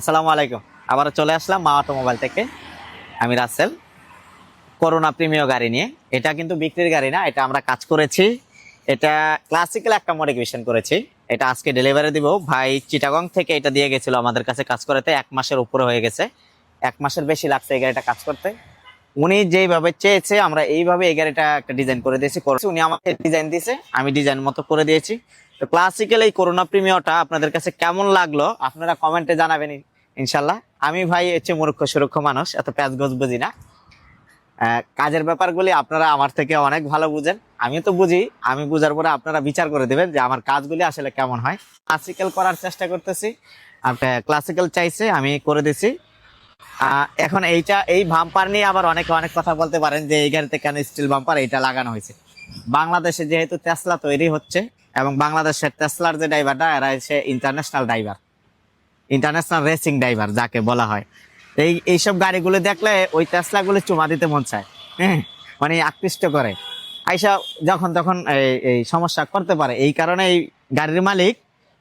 আসসালামু আলাইকুম। আবারও চলে আসলাম মা অটোমোবাইল থেকে। আমি রাসেল। করোনা প্রিমিয় গাড়ি নিয়ে। এটা কিন্তু বিক্রির গাড়ি না, এটা আমরা কাজ করেছি। এটা ক্লাসিক্যাল একটা মডিফিকেশন করেছি। এটা আজকে ডেলিভারি দিব। ভাই চিটাগং থেকে এটা দিয়ে গেছিল আমাদের কাছে কাজ করাতে। এক মাসের উপরে হয়ে গেছে। এক মাসের বেশি লাগছে এই গাড়িটা কাজ করতে। উনি যেইভাবে চেয়েছে, আমরা এইভাবে এই গাড়িটা একটা ডিজাইন করে দিয়েছি। করেছি। উনি আমাকে ডিজাইন দিয়েছে। আমি ডিজাইন মতো করে দিয়েছি। তো ক্লাসিক্যাল এই করোনা প্রিমিয়টা আপনাদের কাছে কেমন লাগল, আপনারা কমেন্টে জানাবেন। ইনশাল্লাহ। আমি ভাই হচ্ছে মূর্খ সুরক্ষ মানুষ, এত প্যাচ গোজ বুঝি না। কাজের ব্যাপারগুলি আপনারা আমার থেকে অনেক ভালো বুঝেন। আমি তো বুঝি, আমি বুঝার পরে আপনারা বিচার করে দেবেন যে আমার কাজগুলি আসলে কেমন হয়। ক্লাসিক্যাল করার চেষ্টা করতেছি ক্লাসিক্যাল চাইছে, আমি করে দিছি। এখন এইটা, এই বাম্পার নিয়ে আবার অনেকে অনেক কথা বলতে পারেন যে এই গাড়িতে কেন স্টিল বাম্পার এইটা লাগানো হয়েছে। বাংলাদেশে যেহেতু টেসলা তৈরি হচ্ছে, এবং বাংলাদেশের টেসলার যে ড্রাইভারটা এরা হচ্ছে international driver international racing driver যাকে বলা হয়। এই, এইসব গাড়িগুলো দেখলে ওই টেসলাগুলো চুমা দিতে মন চায়। হ্যাঁ মানে আকৃষ্ট করে। আইসা যখন তখন এই- সমস্যা করতে পারে। এই কারণে এই গাড়ির মালিক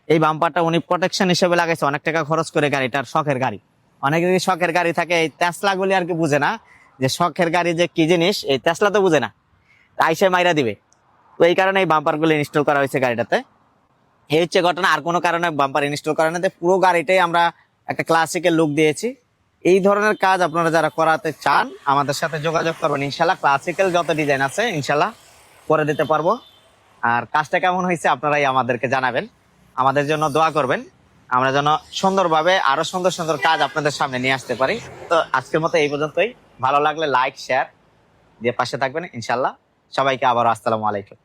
এই বাম্পারটা উনি প্রোটেকশন হিসেবে লাগাইছে। অনেক টাকা খরচ করে গাড়িটার শখের গাড়ি। অনেকের শখের গাড়ি থাকে, এই তেসলাগুলি আর কি বুঝে না যে শখের গাড়ি যে কি জিনিস, এই তেসলা তো বুঝে না। আইসে মাইরা দিবে। তো এই কারণে এই বাম্পারগুলো ইনস্টল করা হয়েছে গাড়িটাতে। এই হচ্ছে ঘটনা, আর কোনো কারণে বাম্পার ইনস্টল করা না। পুরো গাড়িটাই আমরা একটা ক্লাসিকের লুক দিয়েছি। এই ধরনের কাজ আপনারা যারা করাতে চান, আমাদের সাথে যোগাযোগ করবেন। ইনশাল্লাহ ক্লাসিক্যাল যত ডিজাইন আছে, ইনশাল্লাহ করে দিতে পারব। আর কাজটা কেমন হয়েছে, আপনারাই আমাদেরকে জানাবেন। আমাদের জন্য দোয়া করবেন। আমরা যেন সুন্দরভাবে আরও সুন্দর সুন্দর কাজ আপনাদের সামনে নিয়ে আসতে পারি। তো আজকের মতো এই পর্যন্তই। ভালো লাগলে লাইক শেয়ার দিয়ে পাশে থাকবেন, ইনশাল্লাহ। সবাইকে আবার আসসালামু আলাইকুম।